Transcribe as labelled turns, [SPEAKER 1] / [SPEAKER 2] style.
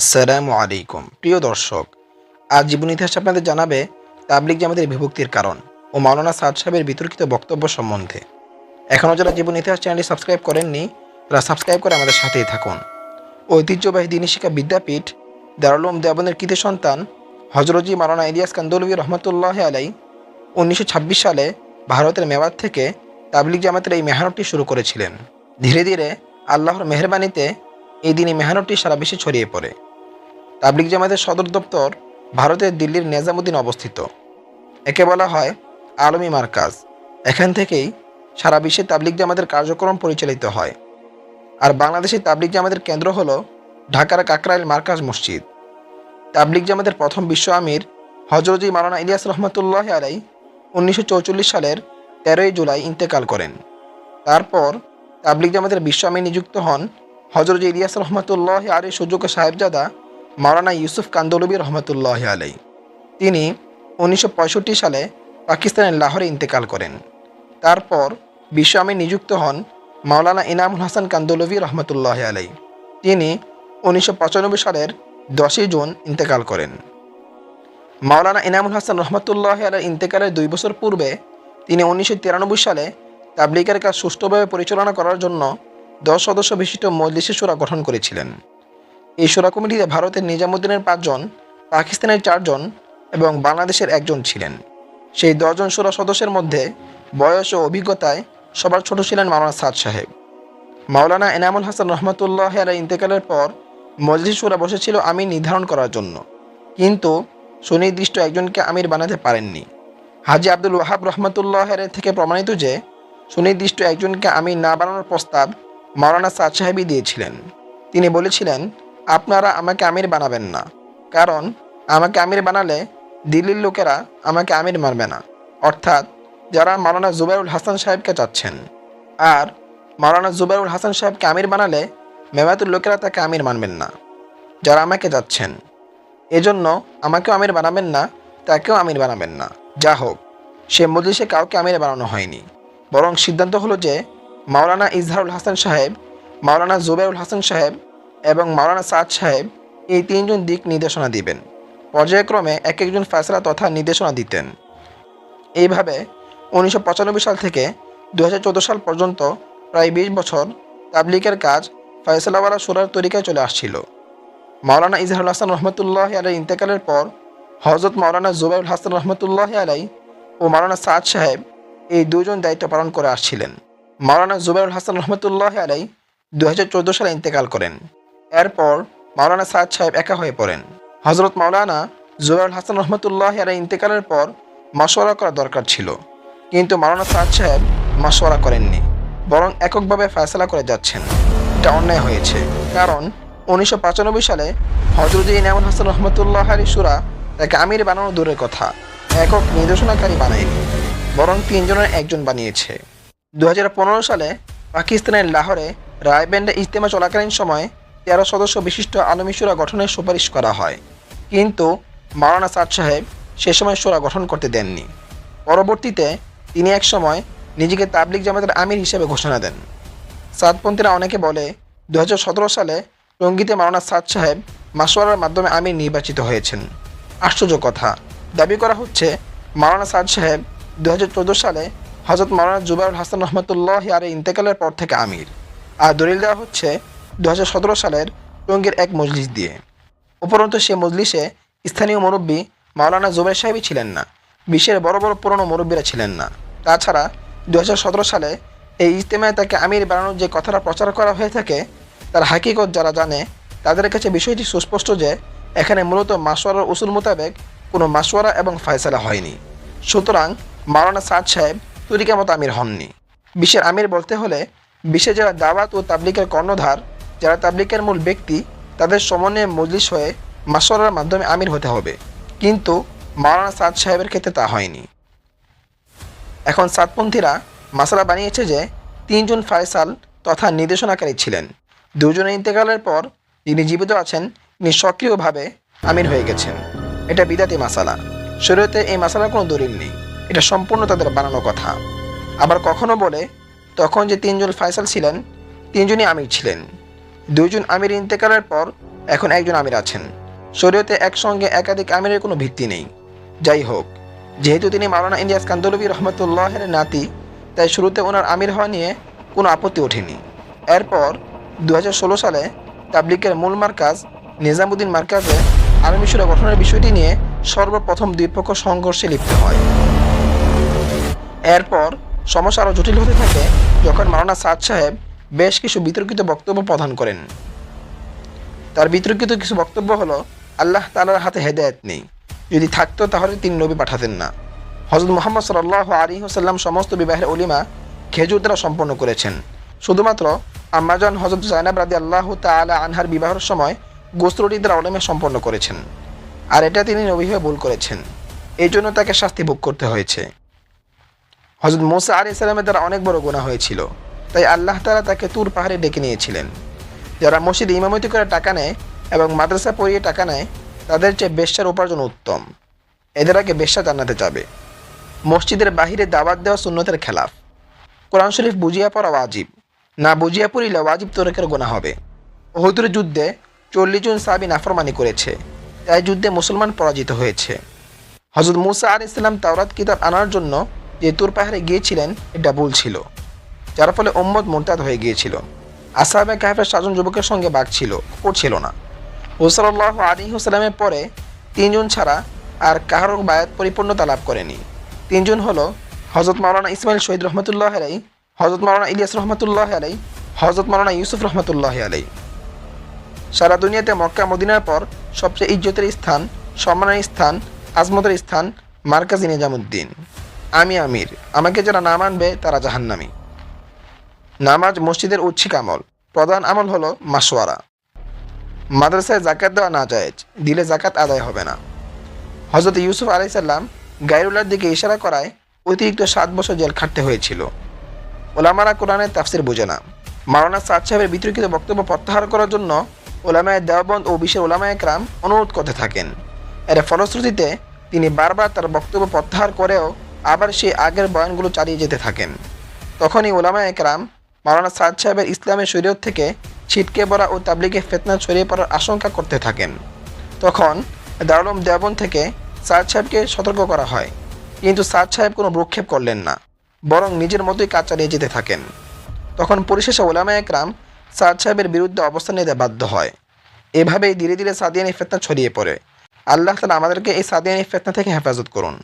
[SPEAKER 1] আসসালামু আলাইকুম। প্রিয় দর্শক, আজ জীবন ইতিহাস আপনাদের জানাবে তাবলিক জামাতের বিভক্তির কারণ ও মাওলানা সাদ সাহেবের বিতর্কিত বক্তব্য সম্বন্ধে। এখনও যারা জীবন ইতিহাস চ্যানেলটি সাবস্ক্রাইব করেননি, তারা সাবস্ক্রাইব করে আমাদের সাথেই থাকুন। ঐতিহ্যবাহী দিনী শিক্ষা বিদ্যাপীঠ দারুলুম দেবনের কৃতি সন্তান হজরতজি মাওলানা ইলিয়াস কান্দলবী রহমতুল্লাহ আলাই উনিশশো ছাব্বিশ সালে ভারতের মেওয়াত থেকে তাবলিক জামাতের এই মেহনতটি শুরু করেছিলেন। ধীরে ধীরে আল্লাহর মেহরবানিতে এই দিনই মেহনতটি সারা বিশ্বে ছড়িয়ে পড়ে। তাবলিক জামাতের সদর দপ্তর ভারতের দিল্লির নেজামুদ্দিন অবস্থিত। একে বলা হয় আলমী মার্কাজ। এখান থেকেই সারা বিশ্বে তাবলিক জামাতের কার্যক্রম পরিচালিত হয়। আর বাংলাদেশের তাবলিক জামাতের কেন্দ্র হল ঢাকার কাকরাইল মার্কাজ মসজিদ। তাবলিক জামাতের প্রথম বিশ্ব আমির হজরজি মারানা ইলিয়াস রহমতুল্লাহ আলাই উনিশশো সালের তেরোই জুলাই ইন্তেকাল করেন। তারপর তাবলিক জামাতের বিশ্ব আমির নিযুক্ত হন হজরত ইলিয়াস রহমতুল্লাহ আলী সুযোগ সাহেবজাদা মাওলানা ইউসুফ কান্দলবী রহমতুল্লাহ আলাই তিনি উনিশশো পঁয়ষট্টি সালে পাকিস্তানের লাহোরে ইন্তেকাল করেন। তারপর বিশ্ব আমির নিযুক্ত হন মাওলানা ইনামুল হাসান কান্দলবী রহমতুল্লাহ আলাই তিনি উনিশশো পঁচানব্বই সালের দশই জুন ইন্তেকাল করেন। মাওলানা ইনামুল হাসান রহমতুল্লাহ আলার ইন্তেকালের দুই বছর পূর্বে তিনি উনিশশো তিরানব্বই সালে তাবলিগের কাজ সুষ্ঠুভাবে পরিচালনা করার জন্য দশ সদস্য বিশিষ্ট মজলিসি সুরা গঠন করেছিলেন। এই সুরা কমিটিতে ভারতের নিজামুদ্দিনের পাঁচজন, পাকিস্তানের চারজন এবং বাংলাদেশের একজন ছিলেন। সেই দশজন সুরা সদস্যের মধ্যে বয়স ও অভিজ্ঞতায় সবার ছোট ছিলেন মাওলানা সাদ সাহেব। মাওলানা এনামুল হাসান রহমতুল্লাহ আলার ইন্তেকালের পর মজলিস সুরা বসেছিল আমির নির্ধারণ করার জন্য। কিন্তু সুনির্দিষ্ট একজনকে আমির বানাতে পারেননি। হাজি আব্দুল ওয়াহাব রহমতুল্লাহ থেকে প্রমাণিত যে সুনির্দিষ্ট একজনকে আমির না বানানোর প্রস্তাব মাওলানা সাদ সাহেবই দিয়েছিলেন। তিনি বলেছিলেন আপনারা আমাকে আমির বানাবেন না। কারণ, আমাকে আমির বানালে দিল্লির লোকেরা আমাকে আমির মানবে না। অর্থাৎ, যারা মাওলানা জুবাইরুল হাসান সাহেবকে চাচ্ছেন। আর, মাওলানা জুবাইরুল হাসান সাহেবকে আমির বানালে মেমাতুর লোকেরা তাকে আমির মানবেন না। যারা আমাকে যাচ্ছেন এজন্য আমাকেও আমির বানাবেন না, তাকেও আমির বানাবেন না। যা হোক, সে মজলিসে কাউকে আমির বানানো হয়নি। বরং সিদ্ধান্ত হলো যে, মাওলানা ইজহারুল হাসান সাহেব, মাওলানা জুবাইরুল হাসান সাহেব এবং মাওলানা সাদ সাহেব এই তিনজন দিক নির্দেশনা দিবেন। পর্যায়ক্রমে এক একজন ফয়সলা তথা নির্দেশনা দিতেন। এইভাবে উনিশশো পঁচানব্বই সাল থেকে দু হাজার চোদ্দ সাল পর্যন্ত প্রায় বিশ বছর তাবলিকের কাজ ফয়সলাওয়ালা সুরার তরিকায় চলে আসছিল। মাওলানা ইজহারুল হাসান রহমতুল্লাহ আলাই ইন্তেকালের পর হজরত মাওলানা জুবাইরুল হাসান রহমতুল্লাহ আলাই ও মাওলানা সাদ সাহেব এই দুজন দায়িত্ব পালন করে আসছিলেন। মাওলানা জুবাইরুল হাসান রহমতুল্লাহ আলাই দু সালে ইন্তেকাল করেন। এরপর মাওলানা সাদ সাহেব একা হয়ে পড়েন। হজরত মাওলানা জুবাইরুল হাসান রহমতুল্লাহ আলাই ইন্তেকালের পর মাসোয়ারা করা দরকার ছিল। কিন্তু মাওলানা সাদ সাহেব মাসোয়ারা করেননি, বরং এককভাবে ফয়সলা করে যাচ্ছেন। এটা অন্যায় হয়েছে, কারণ উনিশশো পঁচানব্বই সালে হজরত ইনামুল হাসান রহমতুল্লাহ আলী সুরা তাকে আমির বানানো দূরের কথা, একক নির্দেশনাকারী বানায়নি, বরং তিনজনের একজন বানিয়েছে। দু হাজার পনেরো সালে পাকিস্তানের লাহোরে রায়ব্যান্ডে ইজতেমা চলাকালীন সময় তেরো সদস্য বিশিষ্ট আলমী সুরা গঠনের সুপারিশ করা হয়। কিন্তু মাওলানা সাদ সাহেব সে সময় সুরা গঠন করতে দেননি। পরবর্তীতে তিনি এক সময় নিজেকে তাবলিক জামাতের আমির হিসেবে ঘোষণা দেন। সাদপন্থীরা অনেকে বলে দু হাজার সতেরো সালে টঙ্গিতে মাওলানা সাদ সাহেব মাসোয়ারার মাধ্যমে আমির নির্বাচিত হয়েছেন। আশ্চর্য কথা। দাবি করা হচ্ছে, মাওলানা সাদ সাহেব দু হাজার চোদ্দ সালে হজরত মাওলানা জুবাইরুল হাসান রহমতুল্লাহ আরে ইন্তেকালের পর থেকে আমির। আর দলিল দেওয়া হচ্ছে দু হাজার সতেরো সালের টঙ্গীর এক মজলিস দিয়ে। উপরন্তু সে মজলিসে স্থানীয় মুরব্বী মাওলানা জুবের সাহেবই ছিলেন না, বিশ্বের বড় বড় পুরনো মুরব্বীরা ছিলেন না। তাছাড়া দু হাজার সতেরো সালে এই ইজতেমায় তাকে আমির বানানোর যে কথাটা প্রচার করা হয়ে থাকে, তার হাকিকত যারা জানে, তাদের কাছে বিষয়টি সুস্পষ্ট যে, এখানে মূলত মাসোয়ারার উসুল মোতাবেক কোনো মাসোয়ারা এবং ফয়সালা হয়নি। সুতরাং মাওলানা সাদ সাহেব তরিকা মতো আমির হননি। বিশ্বের আমির বলতে হলে বিশ্বে যারা দাওয়াত ও তাবলিকের কর্ণধার যারা তাবলিকের মূল ব্যক্তি, তাদের সমন্বয়ে মজলিস হয়ে মাসোয়ারার মাধ্যমে আমির হতে হবে। কিন্তু মাওলানা সাদ সাহেবের ক্ষেত্রে তা হয়নি। এখন সাতপন্থীরা মাসালা বানিয়েছে যে, তিনজন ফায়সাল তথা নির্দেশনাকারী ছিলেন। দুজনের ইন্তেকালের পর যিনি জীবিত আছেন, তিনি সক্রিয়ভাবে আমির হয়ে গেছেন। এটা বিদাতি মাসালা। শরীয়তে এই মাসালার কোনো দলিল নেই। এটা সম্পূর্ণ তাদের বানানো কথা। আবার কখনো বলে, তখন যে তিনজন ফায়সাল ছিলেন, তিনজনই আমির ছিলেন। দুইজন আমির ইন্তেকালের পর এখন একজন আমির আছেন। শরীয়তে একসঙ্গে একাধিক আমিরের কোনো ভিত্তি নেই। যাই হোক, যেহেতু তিনি মাওলানা ইলিয়াস কান্দলবী রহমতুল্লাহের নাতি, তাই শুরুতে ওনার আমির হওয়া নিয়ে কোনো আপত্তি ওঠেনি। এরপর দু হাজার ষোলো সালে তাবলিকের মূল মার্কাজ নিজামুদ্দিন মার্কাজে আর্মি সুরা গঠনের বিষয়টি নিয়ে সর্বপ্রথম দুই পক্ষ সংঘর্ষে লিপ্ত হয়। এরপর সমস্যা আরও জটিল হতে থাকে যখন মাওলানা সাদ সাহেব বেশ কিছু বিতর্কিত বক্তব্য প্রদান করেন। তার বিতর্কিত কিছু বক্তব্য হলো, আল্লাহ তালার হাতে হেদায়েত নেই। যদি থাকতো তাহলে তিনি নবী পাঠাতেন না। হজরত মোহাম্মদ সাল্লাহ আলী হোসাল্লাম সমস্ত বিবাহের অলিমা খেজুর দ্বারা সম্পন্ন করেছেন। শুধুমাত্র আম্মাজান হজরত জাইনাব রাদি আল্লাহ তালা আনহার বিবাহের সময় গোস্ত্রটি দ্বারা অলিমা সম্পন্ন করেছেন। আর এটা তিনি নবী হয়ে ভুল করেছেন। এই জন্য তাকে শাস্তি ভোগ করতে হয়েছে। হজরত মোসা আলী ইসলামের দ্বারা অনেক বড় গুণা হয়েছিল। তাই আল্লাহ তালা তাকে তুর পাহাড়ে ডেকে নিয়েছিলেন। যারা মসজিদে ইমামতি করে টাকা নেয় এবং মাদ্রাসা পড়িয়ে টাকা নেয়, তাদের চেয়ে বেশ্যার উপার্জন উত্তম। এদের আগে বেশ্যা জান্নাতে যাবে। মসজিদের বাহিরে দাওয়াত দেওয়া সুন্নতের খেলাফ। কোরআন শরীফ বুঝিয়া পড়া ওয়াজিব। না বুঝিয়া পড়িলে ওয়াজিব তোরেকের গোনা হবে। ওহুদুর যুদ্ধে চল্লিশ জন সাবি নাফরমানি করেছে। তাই যুদ্ধে মুসলমান পরাজিত হয়েছে। হজরত মুসা আল ইসলাম তাওরাত কিতাব আনার জন্য যে তুর পাহাড়ে গিয়েছিলেন, এটা ভুল ছিল। যার ফলে ওম্মদ মোরতাদ হয়ে গিয়েছিল। আসাহাবে কাহেফের সাতজন যুবকের সঙ্গে বাঘ ছিল কুকুর ছিল না। হুসাল্লাহ আলী হুসালামের পরে তিনজন ছাড়া আর কাহারও বায়াত পরিপূর্ণতা লাভ করেনি। তিনজন হলো হজরত মাওলানা ইসমাইল শহীদ রহমতুল্লাহ আলাই হজরত মাওলানা ইলিয়াস রহমতুল্লাহ আলাই হজরত মাওলানা ইউসুফ রহমতুল্লাহ আলাই সারা দুনিয়াতে মক্কা মদিনার পর সবচেয়ে ইজ্জতের স্থান, সম্মানের স্থান, আজমতের স্থান মার্কাজি নিজামুদ্দিন। আমি আমির, আমাকে যারা না মানবে তারা জাহান্নামী। নামাজ মসজিদের ঐচ্ছিক আমল। প্রধান আমল হলো মাসোয়ারা মাদ্রাসায় জাকাত দেওয়া না যায় দিলে জাকাত আদায় হবে না। হজরত ইউসুফ আলাইসাল্লাম গাইরুল্লার দিকে ইশারা করায় অতিরিক্ত সাত বছর জেল খাটতে হয়েছিল। ওলামারা কোরআনের তাফসির বোঝে না। মাওলানা সাদ সাহেবের বিতর্কিত বক্তব্য প্রত্যাহার করার জন্য ওলামায় দেওবন্দ ও বিশ্বের ওলামায় একরাম অনুরোধ করতে থাকেন। এর ফলশ্রুতিতে তিনি বারবার তার বক্তব্য প্রত্যাহার করেও আবার সেই আগের বয়ানগুলো চালিয়ে যেতে থাকেন। তখনই ওলামা একরাম মাওলানা সাদ সাহেবের ইসলামের শরীয়ত থেকে ছিটকে পড়া ও তাবলিগে ফেতনা ছড়িয়ে পড়ার আশঙ্কা করতে থাকেন। তখন দারুলম দেবন থেকে সাদ সাহেবকে সতর্ক করা হয়। কিন্তু সাদ সাহেব কোনো ভ্রুক্ষেপ করলেন না, বরং নিজের মতোই কাজ চালিয়ে যেতে থাকেন। তখন পরিশেষে ওলামা একরাম সাদ সাহেবের বিরুদ্ধে অবস্থান নিতে বাধ্য হয়। এভাবেই ধীরে ধীরে সাদিয়ানি ফেতনা ছড়িয়ে পড়ে। আল্লাহ তালা আমাদেরকে এই সাদিয়ানি ফেতনা থেকে হেফাজত করুন।